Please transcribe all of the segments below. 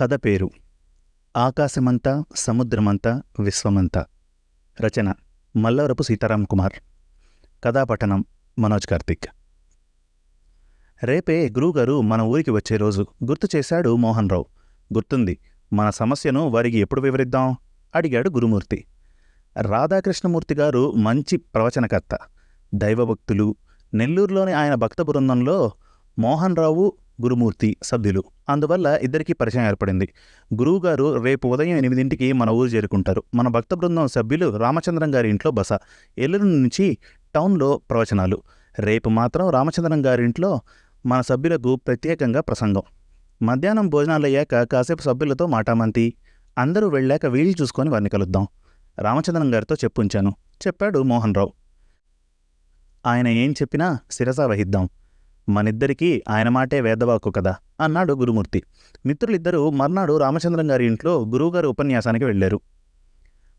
కథ పేరు ఆకాశమంతా సముద్రమంతా విశ్వమంతా. రచన మల్లవరపు సీతారాం కుమార్. కథాపఠనం మనోజ్ కార్తిక్. రేపే గురువుగారు మన ఊరికి వచ్చే రోజు గుర్తు చేశాడు మోహన్ రావు గుర్తుంది మన సమస్యను వారికి ఎప్పుడు వివరిద్దాం? అడిగాడు గురుమూర్తి. రాధాకృష్ణమూర్తి గారు మంచి ప్రవచనకర్త. దైవభక్తులు. నెల్లూరులోని ఆయన భక్త బృందంలో మోహన్ రావు గురుమూర్తి సభ్యులు. అందువల్ల ఇద్దరికీ పరిచయం ఏర్పడింది. గురువుగారు రేపు ఉదయం ఎనిమిదింటికి మన ఊరు చేరుకుంటారు. మన భక్త బృందం సభ్యులు రామచంద్రం గారి ఇంట్లో బస. ఎల్లుండి నుంచి టౌన్లో ప్రవచనాలు. రేపు మాత్రం రామచంద్రం గారి ఇంట్లో మన సభ్యులకు ప్రత్యేకంగా ప్రసంగం. మధ్యాహ్నం భోజనాలయ్యాక కాసేపు సభ్యులతో మాటామంతి. అందరూ వెళ్ళాక వీలు చూసుకొని వారిని కలుద్దాం. రామచంద్రం గారితో చెప్పుంచాను చెప్పాడు మోహన్ రావు. ఆయన ఏం చెప్పినా శిరసా వహిద్దాం. మనిద్దరికీ ఆయన మాటే వేదవాక్కు కదా అన్నాడు గురుమూర్తి. మిత్రులిద్దరూ మర్నాడు రామచంద్రం గారి ఇంట్లో గురువుగారి ఉపన్యాసానికి వెళ్ళారు.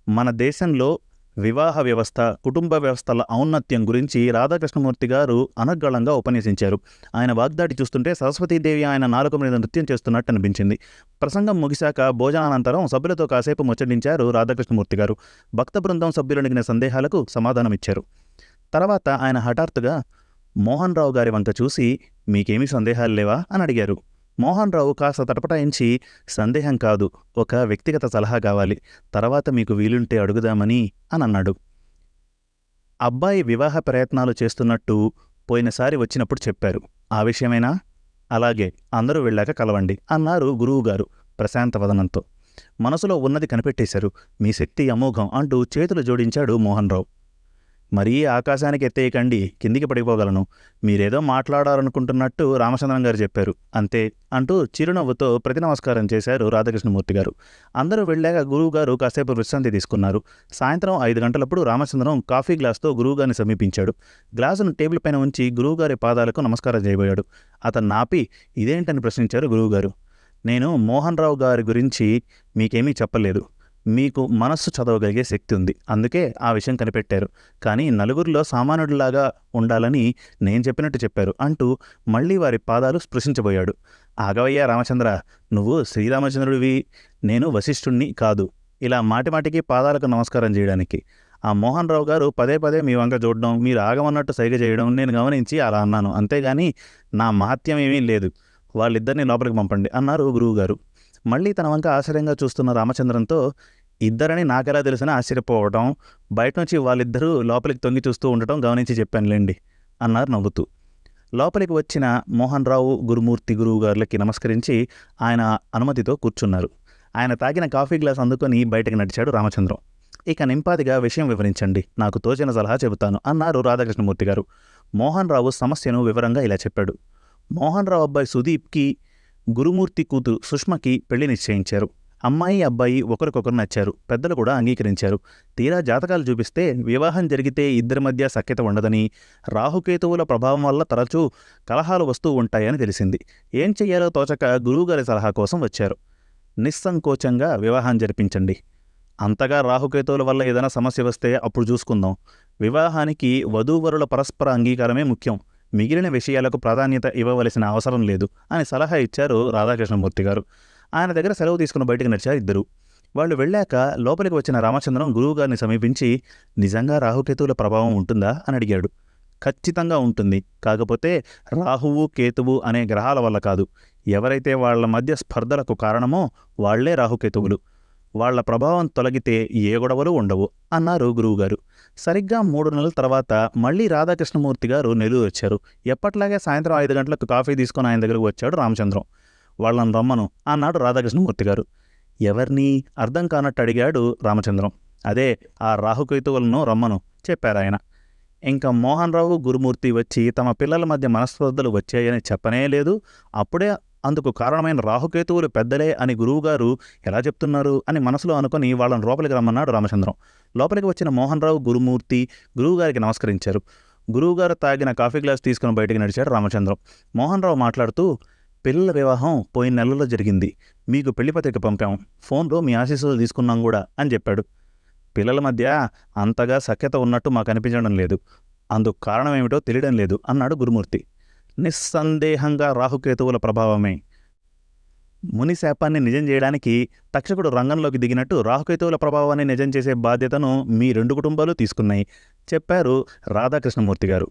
మన దేశంలో వివాహ వ్యవస్థ కుటుంబ వ్యవస్థల ఔన్నత్యం గురించి రాధాకృష్ణమూర్తి గారు అనర్గళంగా ఉపన్యసించారు. ఆయన వాగ్దాటి చూస్తుంటే సరస్వతీదేవి ఆయన నాలుక మీద నృత్యం చేస్తున్నట్టు అనిపించింది. ప్రసంగం ముగిశాక భోజనానంతరం సభ్యులతో కాసేపు ముచ్చటించారు రాధాకృష్ణమూర్తి గారు. భక్త బృందం సభ్యులు అడిగిన సందేహాలకు సమాధానమిచ్చారు. తర్వాత ఆయన హఠాత్తుగా మోహన్ రావు గారి వంక చూసి మీకేమీ సందేహాలు లేవా? అని అడిగారు. మోహన్ రావు కాస్త తటపటాయించి సందేహం కాదు ఒక వ్యక్తిగత సలహా కావాలి. తర్వాత మీకు వీలుంటే అడుగుదామని అని అన్నాడు. అబ్బాయి వివాహ ప్రయత్నాలు చేస్తున్నట్టు పోయినసారి వచ్చినప్పుడు చెప్పారు. ఆ విషయమేనా? అలాగే అందరూ వెళ్ళాక కలవండి అన్నారు గురువుగారు ప్రశాంత వదనంతో. మనసులో ఉన్నది కనిపెట్టేశారు. మీ శక్తి అమోఘం అంటూ చేతులు జోడించాడు మోహన్ రావు మరీ ఆకాశానికి ఎత్తేయకండి కిందికి పడిపోగలను. మీరేదో మాట్లాడాలనుకుంటున్నట్టు రామచంద్రం గారు చెప్పారు. అంతే అంటూ చిరునవ్వుతో ప్రతి నమస్కారం చేశారు రాధాకృష్ణమూర్తి గారు. అందరూ వెళ్ళాక గురువుగారు కాసేపు విశ్రాంతి తీసుకున్నారు. సాయంత్రం ఐదు గంటలప్పుడు రామచంద్రం కాఫీ గ్లాస్తో గురువుగారిని సమీపించాడు. గ్లాసును టేబుల్ పైన ఉంచి గురువుగారి పాదాలకు నమస్కారం చేయబోయాడు. అతను నాపి ఇదేంటని ప్రశ్నించారు గురువుగారు నేను మోహన్ రావు గారి గురించి మీకేమీ చెప్పలేదు. మీకు మనస్సు చదవగలిగే శక్తి ఉంది. అందుకే ఆ విషయం కనిపెట్టారు. కానీ నలుగురిలో సామాన్యుడిలాగా ఉండాలని నేను చెప్పినట్టు చెప్పారు అంటూ మళ్ళీ వారి పాదాలు స్పృశించబోయాడు. ఆగవయ్యా రామచంద్ర నువ్వు శ్రీరామచంద్రుడివి నేను వశిష్ఠుణ్ణి కాదు. ఇలా మాటిమాటికి పాదాలకు నమస్కారం చేయడానికి. ఆ మోహన్ రావు గారు పదే పదే మీ వంక చూడడం మీరు ఆగమన్నట్టు సైగ చేయడం నేను గమనించి అలా అన్నాను. అంతేగాని నా మహత్యం ఏమీ లేదు. వాళ్ళిద్దరిని లోపలికి పంపండి అన్నారు గురువుగారు. మళ్ళీ తన వంక ఆశ్చర్యంగా చూస్తున్న రామచంద్రంతో ఇద్దరని నాకెలా తెలిసినా? ఆశ్చర్యపోవడం బయట నుంచి వాళ్ళిద్దరూ లోపలికి తొంగి చూస్తూ ఉండటం గమనించి చెప్పానులేండి అన్నారు నవ్వుతూ. లోపలికి వచ్చిన మోహన్ రావు గురుమూర్తి గురువు గారులకి నమస్కరించి ఆయన అనుమతితో కూర్చున్నారు. ఆయన తాగిన కాఫీ గ్లాస్ అందుకొని బయటకు నడిచాడు రామచంద్రం. ఇక నింపాదిగా విషయం వివరించండి. నాకు తోచిన సలహా చెబుతాను అన్నారు రాధాకృష్ణమూర్తి గారు. మోహన్ రావు సమస్యను వివరంగా ఇలా చెప్పాడు. మోహన్ రావు అబ్బాయి సుదీప్కి గురుమూర్తి కూతురు సుష్మకి పెళ్ళి నిశ్చయించారు. అమ్మాయి అబ్బాయి ఒకరికొకరు నచ్చారు. పెద్దలు కూడా అంగీకరించారు. తీరా జాతకాలు చూపిస్తే వివాహం జరిగితే ఇద్దరి మధ్య సఖ్యత ఉండదని రాహుకేతువుల ప్రభావం వల్ల తరచూ కలహాలు వస్తూ ఉంటాయని తెలిసింది. ఏం చెయ్యాలో తోచక గురువుగారి సలహా కోసం వచ్చారు. నిస్సంకోచంగా వివాహం జరిపించండి. అంతగా రాహుకేతువుల వల్ల ఏదైనా సమస్య వస్తే అప్పుడు చూసుకుందాం. వివాహానికి వధూవరుల పరస్పర అంగీకారమే ముఖ్యం. మిగిలిన విషయాలకు ప్రాధాన్యత ఇవ్వవలసిన అవసరం లేదు అని సలహా ఇచ్చారు రాధాకృష్ణమూర్తి గారు. ఆయన దగ్గర సెలవు తీసుకుని బయటకు నడిచారు ఇద్దరు. వాళ్ళు వెళ్ళాక లోపలికి వచ్చిన రామచంద్రం గురువుగారిని సమీపించి నిజంగా రాహుకేతువుల ప్రభావం ఉంటుందా? అని అడిగాడు. ఖచ్చితంగా ఉంటుంది. కాకపోతే రాహువు కేతువు అనే గ్రహాల వల్ల కాదు. ఎవరైతే వాళ్ళ మధ్య స్పర్ధలకు కారణమో వాళ్ళే రాహుకేతువులు. వాళ్ళ ప్రభావం తొలగితే ఏ గొడవలు ఉండవు అన్నారు గురువుగారు. సరిగ్గా మూడు నెలల తర్వాత మళ్ళీ రాధాకృష్ణమూర్తి గారు నెల్లూరు వచ్చారు. ఎప్పట్లాగే సాయంత్రం ఐదు గంటలకు కాఫీ తీసుకొని ఆయన దగ్గరకు వచ్చాడు రామచంద్రం. వాళ్ళని రమ్మను అన్నాడు రాధాకృష్ణమూర్తి గారు. ఎవరిని? అర్థం కానట్టు అడిగాడు రామచంద్రం. అదే ఆ రాహుకేతువులను రమ్మను చెప్పారు ఆయన. ఇంకా మోహన్ రావు గురుమూర్తి వచ్చి తమ పిల్లల మధ్య మనస్పర్ధలు వచ్చాయని చెప్పనే లేదు. అప్పుడే అందుకు కారణమైన రాహుకేతువులు పెద్దలే అని గురువుగారు ఎలా చెప్తున్నారు అని మనసులో అనుకుని వాళ్ళని లోపలికి రమ్మన్నాడు రామచంద్రం. లోపలికి వచ్చిన మోహన్ రావు గురుమూర్తి గురువుగారికి నమస్కరించారు. గురువుగారు తాగిన కాఫీ గ్లాస్ తీసుకుని బయటికి నడిచాడు రామచంద్రం. మోహన్ రావు మాట్లాడుతూ పిల్లల వివాహం పోయిన నెలలో జరిగింది. మీకు పెళ్ళి పత్రిక పంపాం. ఫోన్లో మీ ఆశీస్సులు తీసుకున్నాం కూడా అని చెప్పాడు. పిల్లల మధ్య అంతగా సఖ్యత ఉన్నట్టు మాకు అనిపించడం లేదు. అందుకు కారణం ఏమిటో తెలియడం లేదు అన్నాడు గురుమూర్తి. నిస్సందేహంగా రాహుకేతువుల ప్రభావమే. ముని శాపాన్ని నిజం చేయడానికి తక్షకుడు రంగంలోకి దిగినట్టు రాహుకేతువుల ప్రభావాన్ని నిజం చేసే బాధ్యతను మీ రెండు కుటుంబాలు తీసుకున్నాయి. చెప్పారు రాధాకృష్ణమూర్తి గారు.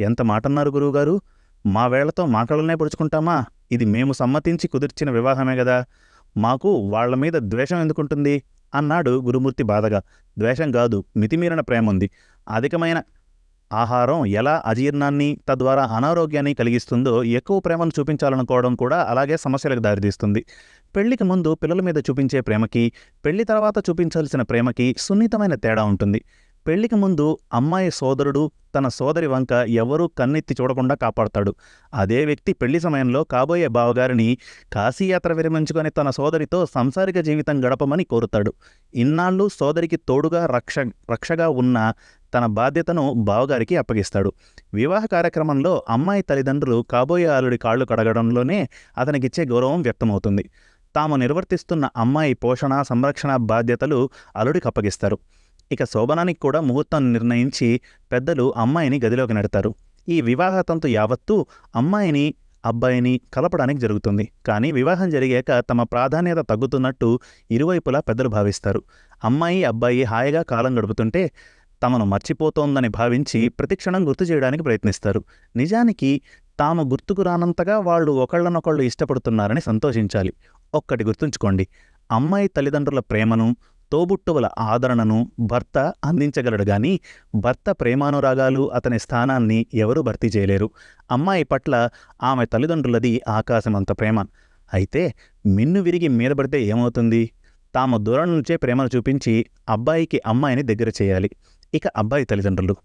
ఎంత మాటన్నారు గురువుగారు? మా వేళ్ళతో మాటలనే పొడుచుకుంటామా? ఇది మేము సమ్మతించి కుదిర్చిన వివాహమే కదా. మాకు వాళ్ళ మీద ద్వేషం ఎందుకుంటుంది? అన్నాడు గురుమూర్తి బాధగా. ద్వేషం కాదు మితిమీరిన ప్రేమ ఉంది అధికమైన ఆహారం ఎలా అజీర్ణాన్ని తద్వారా అనారోగ్యాన్ని కలిగిస్తుందో ఎక్కువ ప్రేమను చూపించాలనుకోవడం కూడా అలాగే సమస్యలకు దారితీస్తుంది. పెళ్ళికి ముందు పిల్లల మీద చూపించే ప్రేమకి పెళ్ళి తర్వాత చూపించాల్సిన ప్రేమకి సున్నితమైన తేడా ఉంటుంది. పెళ్ళికి ముందు అమ్మాయి సోదరుడు తన సోదరి వంక ఎవరూ కన్నెత్తి చూడకుండా కాపాడతాడు. అదే వ్యక్తి పెళ్ళి సమయంలో కాబోయే బావగారిని కాశీయాత్ర విరమించుకొని తన సోదరితో సంసారిక జీవితం గడపమని కోరుతాడు. ఇన్నాళ్ళు సోదరికి తోడుగా రక్ష రక్షగా ఉన్న తన బాధ్యతను బావగారికి అప్పగిస్తాడు. వివాహ కార్యక్రమంలో అమ్మాయి తల్లిదండ్రులు కాబోయే అల్లుడి కాళ్ళు కడగడంలోనే అతనికిచ్చే గౌరవం వ్యక్తమవుతుంది. తాము నిర్వర్తిస్తున్న అమ్మాయి పోషణ సంరక్షణ బాధ్యతలు అల్లుడికి అప్పగిస్తారు. ఇక శోభనానికి కూడా ముహూర్తం నిర్ణయించి పెద్దలు అమ్మాయిని గదిలోకి నెడతారు. ఈ వివాహ తంతు యావత్తూ అమ్మాయిని అబ్బాయిని కలపడానికి జరుగుతుంది. కానీ వివాహం జరిగాక తమ ప్రాధాన్యత తగ్గుతున్నట్టు ఇరువైపులా పెద్దలు భావిస్తారు. అమ్మాయి అబ్బాయి హాయిగా కాలం గడుపుతుంటే తమను మర్చిపోతోందని భావించి ప్రతిక్షణం గుర్తు చేయడానికి ప్రయత్నిస్తారు. నిజానికి తాము గుర్తుకు రానంతగా వాళ్ళు ఒకళ్ళనొకళ్ళు ఇష్టపడుతున్నారని సంతోషించాలి. ఒక్కటి గుర్తుంచుకోండి. అమ్మాయి తల్లిదండ్రుల ప్రేమను తోబుట్టువుల ఆదరణను భర్త అందించగలడు గాని భర్త ప్రేమానురాగాలు అతని స్థానాన్ని ఎవరూ భర్తీ చేయలేరు. అమ్మాయి పట్ల ఆమె తల్లిదండ్రులది ఆకాశమంత ప్రేమ. అయితే మిన్ను విరిగి మీద పడితే ఏమవుతుంది? తాము దూరం నుంచే ప్రేమను చూపించి అబ్బాయికి అమ్మాయిని దగ్గర చేయాలి. ఇక అబ్బాయి తల్లిదండ్రులు.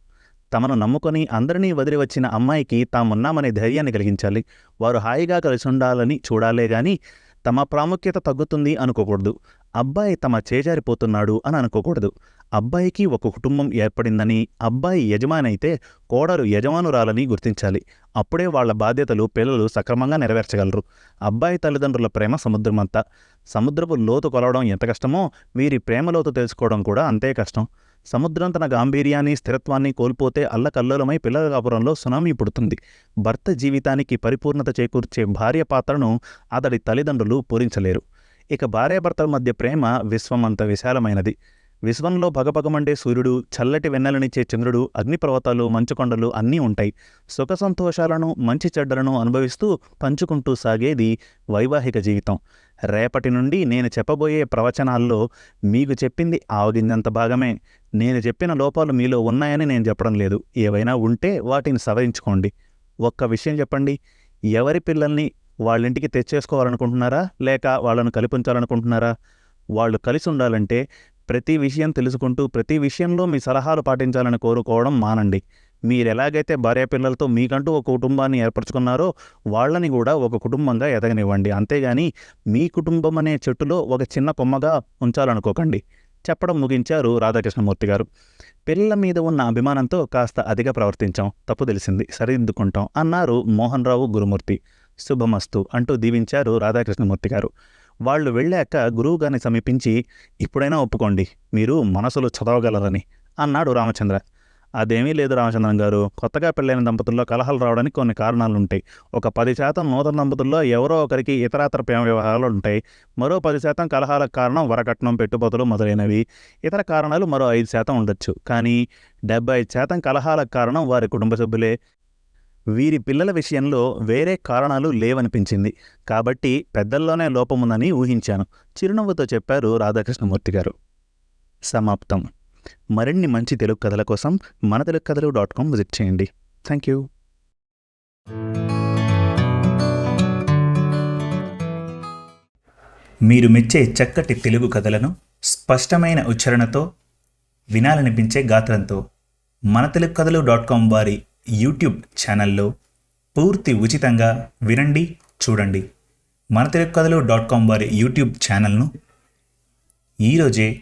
తమను నమ్ముకొని అందరినీ వదిలి వచ్చిన అమ్మాయికి తామున్నామనే ధైర్యాన్ని కలిగించాలి. వారు హాయిగా కలిసి ఉండాలని చూడాలే గాని తమ ప్రాముఖ్యత తగ్గుతుంది అనుకోకూడదు. అబ్బాయి తమ చేజారిపోతున్నాడు అని అనుకోకూడదు. అబ్బాయికి ఒక కుటుంబం ఏర్పడిందని అబ్బాయి యజమానైతే కోడలు యజమానురాలని గుర్తించాలి. అప్పుడే వాళ్ళ బాధ్యతలు పిల్లలు సక్రమంగా నెరవేర్చగలరు. అబ్బాయి తల్లిదండ్రుల ప్రేమ సముద్రమంతా. సముద్రపు లోతు కొలవడం ఎంత కష్టమో వీరి ప్రేమ లోతు తెలుసుకోవడం కూడా అంతే కష్టం. సముద్రం తన గాంభీర్యాన్ని స్థిరత్వాన్ని కోల్పోతే అల్లకల్లోలమై పిల్లల కాపురంలో సునామీ పుడుతుంది. భర్త జీవితానికి పరిపూర్ణత చేకూర్చే భార్య పాత్రను అతడి తల్లిదండ్రులు పూరించలేరు. ఇక భార్యాభర్తల మధ్య ప్రేమ విశ్వమంత విశాలమైనది. విశ్వంలో భగభగమండే సూర్యుడు చల్లటి వెన్నెలనిచ్చే చంద్రుడు అగ్నిపర్వతాలు మంచుకొండలు అన్నీ ఉంటాయి. సుఖ సంతోషాలను మంచి చెడ్డలను అనుభవిస్తూ పంచుకుంటూ సాగేది వైవాహిక జీవితం. రేపటి నుండి నేను చెప్పబోయే ప్రవచనాల్లో మీకు చెప్పింది ఆవగిందంత భాగమే. నేను చెప్పిన లోపాలు మీలో ఉన్నాయని నేను చెప్పడం లేదు. ఏవైనా ఉంటే వాటిని సవరించుకోండి. ఒక్క విషయం చెప్పండి. ఎవరి పిల్లల్ని వాళ్ళింటికి తెచ్చేసుకోవాలనుకుంటున్నారా? లేక వాళ్ళను కలిపించాలనుకుంటున్నారా? వాళ్ళు కలిసి ఉండాలంటే ప్రతి విషయం తెలుసుకుంటూ ప్రతి విషయంలో మీ సలహాలు పాటించాలని కోరుకోవడం మానండి. మీరు ఎలాగైతే భార్య పిల్లలతో మీకంటూ ఒక కుటుంబాన్ని ఏర్పరచుకున్నారో వాళ్ళని కూడా ఒక కుటుంబంగా ఎదగనివ్వండి. అంతేగాని మీ కుటుంబం అనే చెట్టులో ఒక చిన్న కొమ్మగా ఉంచాలనుకోకండి. చెప్పడం ముగించారు రాధాకృష్ణమూర్తి గారు. పిల్లల మీద ఉన్న అభిమానంతో కాస్త అధిక ప్రవర్తించాం. తప్పు తెలిసింది. సరిదిద్దుకుంటాం అన్నారు మోహన్ రావు గురుమూర్తి. శుభమస్తు అంటూ దీవించారు రాధాకృష్ణమూర్తి గారు. వాళ్ళు వెళ్ళాక గురువుగారిని సమీపించి ఇప్పుడైనా ఒప్పుకోండి. మీరు మనసులు చదవగలరని అన్నాడు రామచంద్ర. అదేమీ లేదు రామచంద్రం గారు. కొత్తగా పెళ్ళైన దంపతుల్లో కలహాలు రావడానికి కొన్ని కారణాలు ఉంటాయి ఒక పది శాతం నూతన దంపతుల్లో ఎవరో ఒకరికి ఇతరాతర ప్రేమ వ్యవహారాలు ఉంటాయి. మరో పది శాతం కలహాలకు కారణం వరకట్నం పెట్టుబతులు మొదలైనవి. ఇతర కారణాలు మరో ఐదు శాతం ఉండొచ్చు. కానీ డెబ్బై ఐదు శాతం కలహాలకు కారణం వారి కుటుంబ సభ్యులే. వీరి పిల్లల విషయంలో వేరే కారణాలు లేవనిపించింది. కాబట్టి పెద్దల్లోనే లోపముందని ఊహించాను. చిరునవ్వుతో చెప్పారు రాధాకృష్ణమూర్తి గారు. సమాప్తం. మరిన్ని మంచి తెలుగు కథల కోసం మన తెలుగు కథలు డాట్ కామ్ విజిట్ చేయండి. థ్యాంక్ యూ మీరు మెచ్చే చక్కటి తెలుగు కథలను స్పష్టమైన ఉచ్చారణతో వినాలనిపించే గాత్రంతో మన తెలుగు కథలు డాట్ కామ్ వారి యూట్యూబ్ ఛానల్లో పూర్తి ఉచితంగా వినండి చూడండి. మన తెలుగు కథలు డాట్ కామ్ వారి యూట్యూబ్ ఛానల్ను ఈరోజే